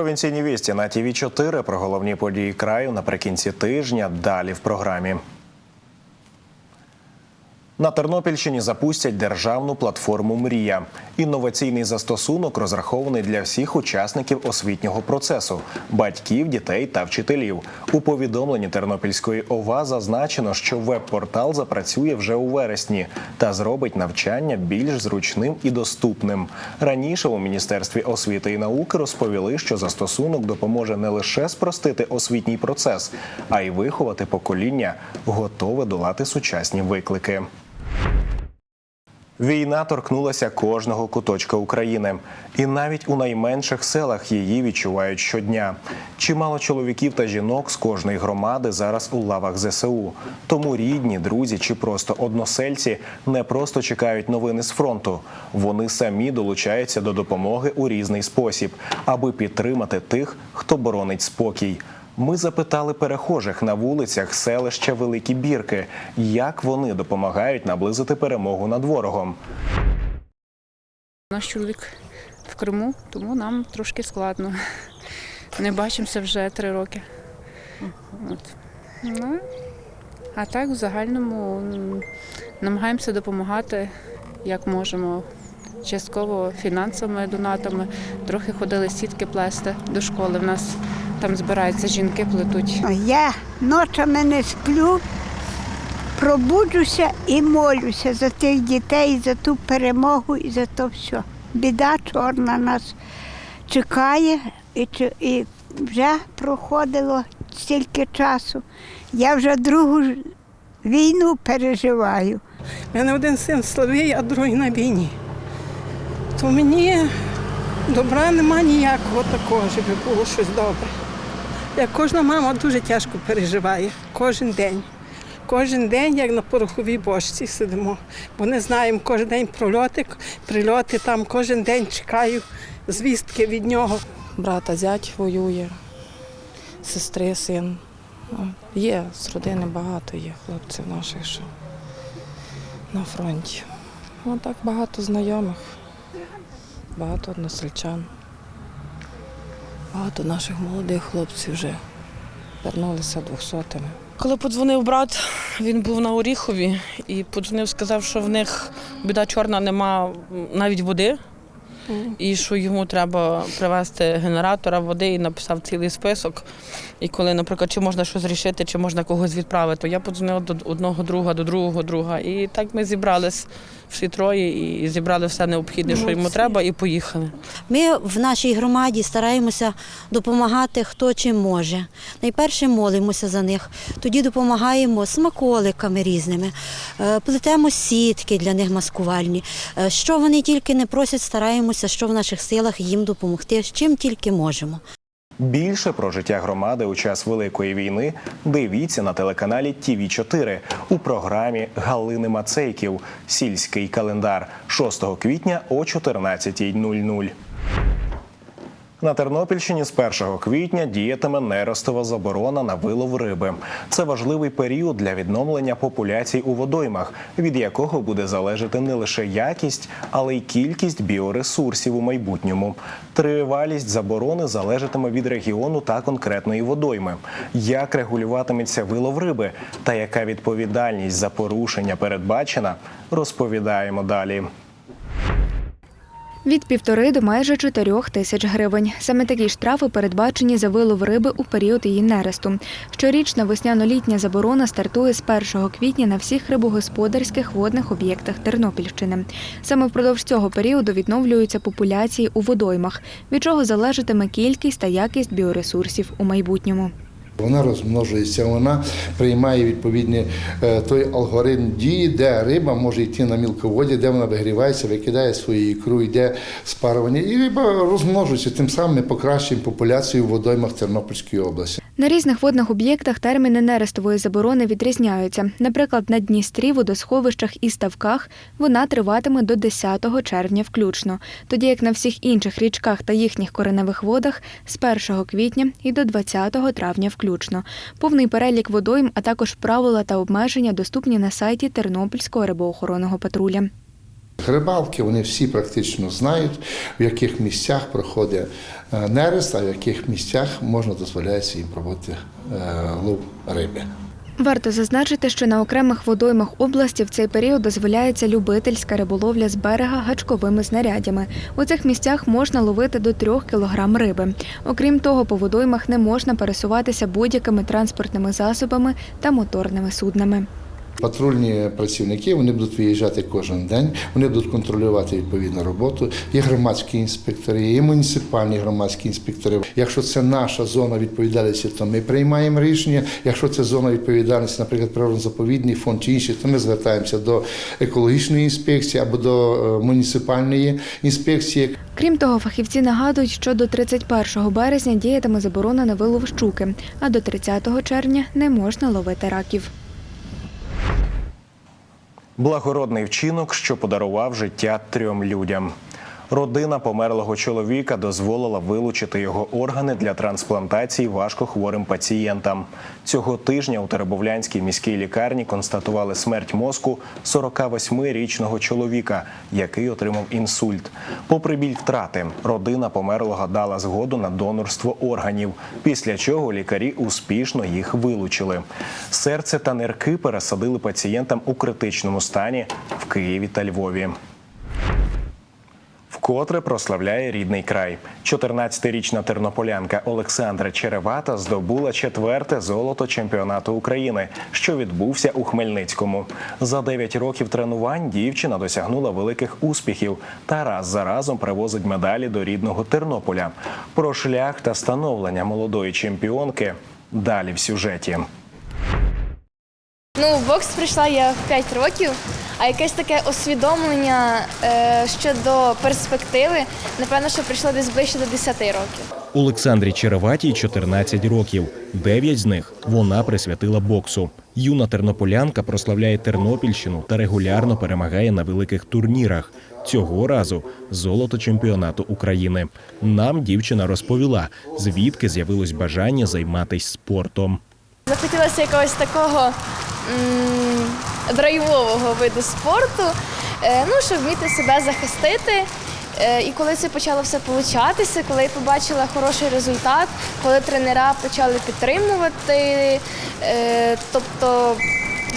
Провінційні вісті на ТІВІ 4 про головні події краю наприкінці тижня. Далі в програмі. На Тернопільщині запустять державну платформу Мрія. Інноваційний застосунок розрахований для всіх учасників освітнього процесу батьків, дітей та вчителів. У повідомленні Тернопільської ОВА зазначено, що веб-портал запрацює вже у вересні та зробить навчання більш зручним і доступним. Раніше у міністерстві освіти і науки розповіли, що застосунок допоможе не лише спростити освітній процес, а й виховати покоління, готове долати сучасні виклики. Війна торкнулася кожного куточка України, і навіть у найменших селах її відчувають щодня. Чимало чоловіків та жінок з кожної громади зараз у лавах ЗСУ. Тому рідні, друзі чи просто односельці не просто чекають новини з фронту. Вони самі долучаються до допомоги у різний спосіб, аби підтримати тих, хто боронить спокій. Ми запитали перехожих на вулицях селища Великі Бірки, як вони допомагають наблизити перемогу над ворогом. Наш чоловік в Криму, тому нам трошки складно. Не бачимося вже три роки. От. Ну, а так, в загальному намагаємося допомагати, як можемо. Частково фінансовими донатами, трохи ходили сітки плести до школи. В нас там збираються жінки, плетуть. Я ночами не сплю, пробуджуся і молюся за тих дітей, за ту перемогу і за то все. Біда чорна нас чекає і, і вже проходило стільки часу. Я вже другу війну переживаю. У мене один син слабий, а другий на війні. То мені добра нема ніякого такого, щоб було щось добре. Як кожна мама дуже тяжко переживає кожен день. Кожен день, як на пороховій бочці сидимо. Бо не знаємо кожен день прольоти, прильоти там, кожен день чекаю звістки від нього. брата зять воює, сестри, син. Ну, Є з родини багато є хлопців наших, що на фронті. Ну, так багато знайомих, багато односельчан. Багато наших молодих хлопців вже вернулися двохсотими. Коли подзвонив брат, він був на Оріхові і подзвонив, сказав, що в них біда чорна, нема навіть води, і що йому треба привезти генератора води і написав цілий список. І коли, наприклад, чи можна щось рішити, чи можна когось відправити, то я подзвонила до одного друга, до другого друга. І так ми зібрались всі троє і зібрали все необхідне, що йому треба, і поїхали. Ми в нашій громаді стараємося допомагати хто чим може. Найперше молимося за них, тоді допомагаємо смаколиками різними, е, плетемо сітки для них маскувальні. Е, Що вони тільки не просять, стараємося, що в наших силах їм допомогти, з чим тільки можемо. Більше про життя громади у час Великої війни дивіться на телеканалі ТІВІ 4 у програмі Галини Мацейків Сільський календар 6 квітня о 14.00. На Тернопільщині з 1 квітня діятиме неростова заборона на вилов риби. Це важливий період для відновлення популяцій у водоймах, від якого буде залежати не лише якість, але й кількість біоресурсів у майбутньому. Тривалість заборони залежатиме від регіону та конкретної водойми. Як регулюватиметься вилов риби та яка відповідальність за порушення передбачена, розповідаємо далі. Від півтори до майже чотирьох тисяч гривень. Саме такі штрафи передбачені за вилов риби у період її нересту. Щорічна весняно-літня заборона стартує з 1 квітня на всіх рибогосподарських водних об'єктах Тернопільщини. Саме впродовж цього періоду відновлюються популяції у водоймах, від чого залежатиме кількість та якість біоресурсів у майбутньому. Вона розмножується, вона приймає відповідний е, той алгоритм дії, де риба може йти на мілководді, де вона вигрівається, викидає свою ікру, йде спарування, і риба розмножується. Тим самим ми покращуємо популяцію в водоймах Тернопільської області. На різних водних об'єктах терміни нерестової заборони відрізняються. Наприклад, на Дністрі, водосховищах і ставках вона триватиме до 10 червня включно, тоді як на всіх інших річках та їхніх кореневих водах з 1 квітня і до 20 травня включно. Повний перелік водойм, а також правила та обмеження доступні на сайті Тернопільського рибоохоронного патруля. Рибалки вони всі практично знають, в яких місцях проходить е, нерест, а в яких місцях можна дозволяється їм проводити е, лов риби. Варто зазначити, що на окремих водоймах області в цей період дозволяється любительська риболовля з берега гачковими знарядями. У цих місцях можна ловити до трьох кілограм риби. Окрім того, по водоймах не можна пересуватися будь-якими транспортними засобами та моторними суднами. Патрульні працівники вони будуть виїжджати кожен день, вони будуть контролювати відповідну роботу. Є громадські інспектори, є муніципальні громадські інспектори. Якщо це наша зона відповідальності, то ми приймаємо рішення. Якщо це зона відповідальності, наприклад, природно-заповідний фонд чи інші, то ми звертаємося до екологічної інспекції або до е, муніципальної інспекції. Крім того, фахівці нагадують, що до 31 березня діятиме заборона на вилов щуки, а до 30 червня не можна ловити раків. Благородний вчинок, що подарував життя трьом людям. Родина померлого чоловіка дозволила вилучити його органи для трансплантації важкохворим пацієнтам. Цього тижня у Теребовлянській міській лікарні констатували смерть мозку 48-річного чоловіка, який отримав інсульт. Попри біль втрати, родина померлого дала згоду на донорство органів, після чого лікарі успішно їх вилучили. Серце та нирки пересадили пацієнтам у критичному стані в Києві та Львові. Вкотре прославляє рідний край. 14-річна тернополянка Олександра Черевата здобула четверте золото чемпіонату України, що відбувся у Хмельницькому. За 9 років тренувань дівчина досягнула великих успіхів та раз за разом привозить медалі до рідного Тернополя. Про шлях та становлення молодої чемпіонки далі в сюжеті. Ну, в бокс прийшла я в 5 років, а якесь таке усвідомлення е, щодо перспективи, напевно, що прийшло десь ближче до 10 років. Олександрі Череватій 14 років. Дев'ять з них вона присвятила боксу. Юна тернополянка прославляє Тернопільщину та регулярно перемагає на великих турнірах. Цього разу золото чемпіонату України. Нам дівчина розповіла, звідки з'явилось бажання займатися спортом. Захотілося якогось такого драйвового виду спорту, е, ну, щоб вміти себе захистити. Е, І коли це почало все получатися, коли я побачила хороший результат, коли тренера почали підтримувати, е, тобто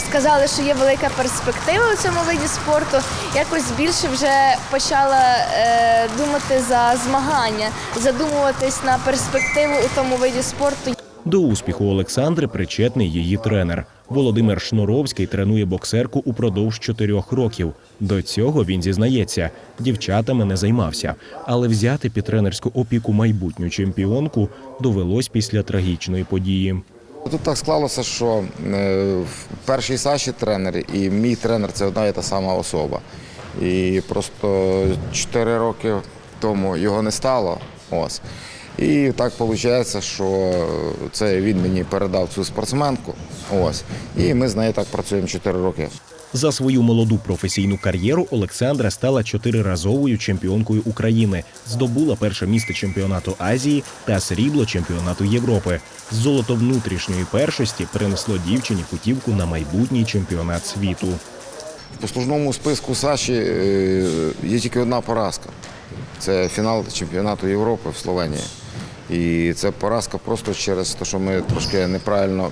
сказали, що є велика перспектива у цьому виді спорту, якось більше вже почала думати за змагання, задумуватись на перспективу у тому виді спорту. До успіху Олександри причетний її тренер. Володимир Шнуровський тренує боксерку упродовж чотирьох років. До цього він зізнається, дівчатами не займався, але взяти під тренерську опіку майбутню чемпіонку довелось після трагічної події. Тут так склалося, що е, в першій Саші тренер і мій тренер це одна і та сама особа. І просто 4 роки тому його не стало. Ось. І так виходить, що це він мені передав цю спортсменку. Ось. І ми з нею так працюємо 4 роки. За свою молоду професійну кар'єру Олександра стала чотириразовою чемпіонкою України, здобула перше місце чемпіонату Азії та срібло чемпіонату Європи. Золото внутрішньої першості принесло дівчині путівку на майбутній чемпіонат світу. В послужному списку Саші е, є тільки одна поразка. Це фінал чемпіонату Європи в Словенії. І це поразка просто через те, що ми трошки неправильно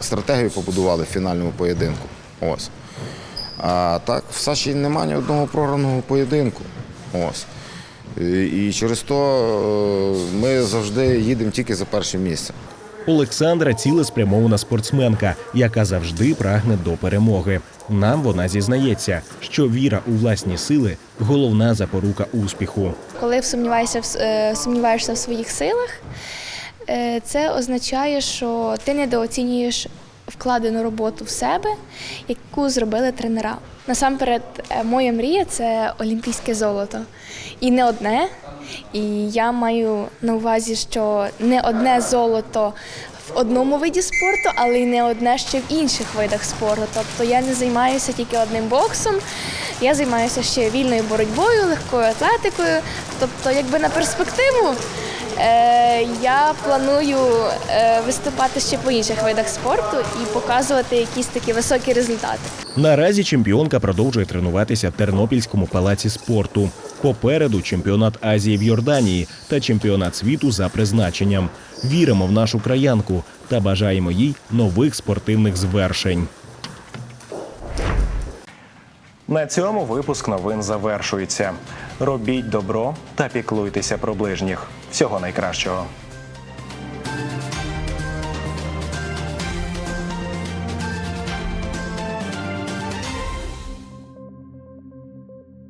стратегію побудували в фінальному поєдинку. Ось. А так, в Саші немає ні одного програного поєдинку. Ось. І, через то е, ми завжди їдемо тільки за перше місце. Олександра цілеспрямована спортсменка, яка завжди прагне до перемоги. Нам вона зізнається, що віра у власні сили головна запорука успіху. Коли сумніваєшся, в е, сумніваєшся в своїх силах, е, це означає, що ти недооцінюєш вкладену роботу в себе, яку зробили тренера. Насамперед, е, моя мрія це олімпійське золото. І не одне. І я маю на увазі, що не одне золото в одному виді спорту, але й не одне ще в інших видах спорту. Тобто я не займаюся тільки одним боксом, я займаюся ще вільною боротьбою, легкою атлетикою. Тобто, якби на перспективу е, Я планую е, виступати ще по інших видах спорту і показувати якісь такі високі результати. Наразі чемпіонка продовжує тренуватися в Тернопільському палаці спорту. Попереду чемпіонат Азії в Йорданії та чемпіонат світу за призначенням. Віримо в нашу краянку та бажаємо їй нових спортивних звершень. На цьому випуск новин завершується. Робіть добро та піклуйтеся про ближніх. Всього найкращого.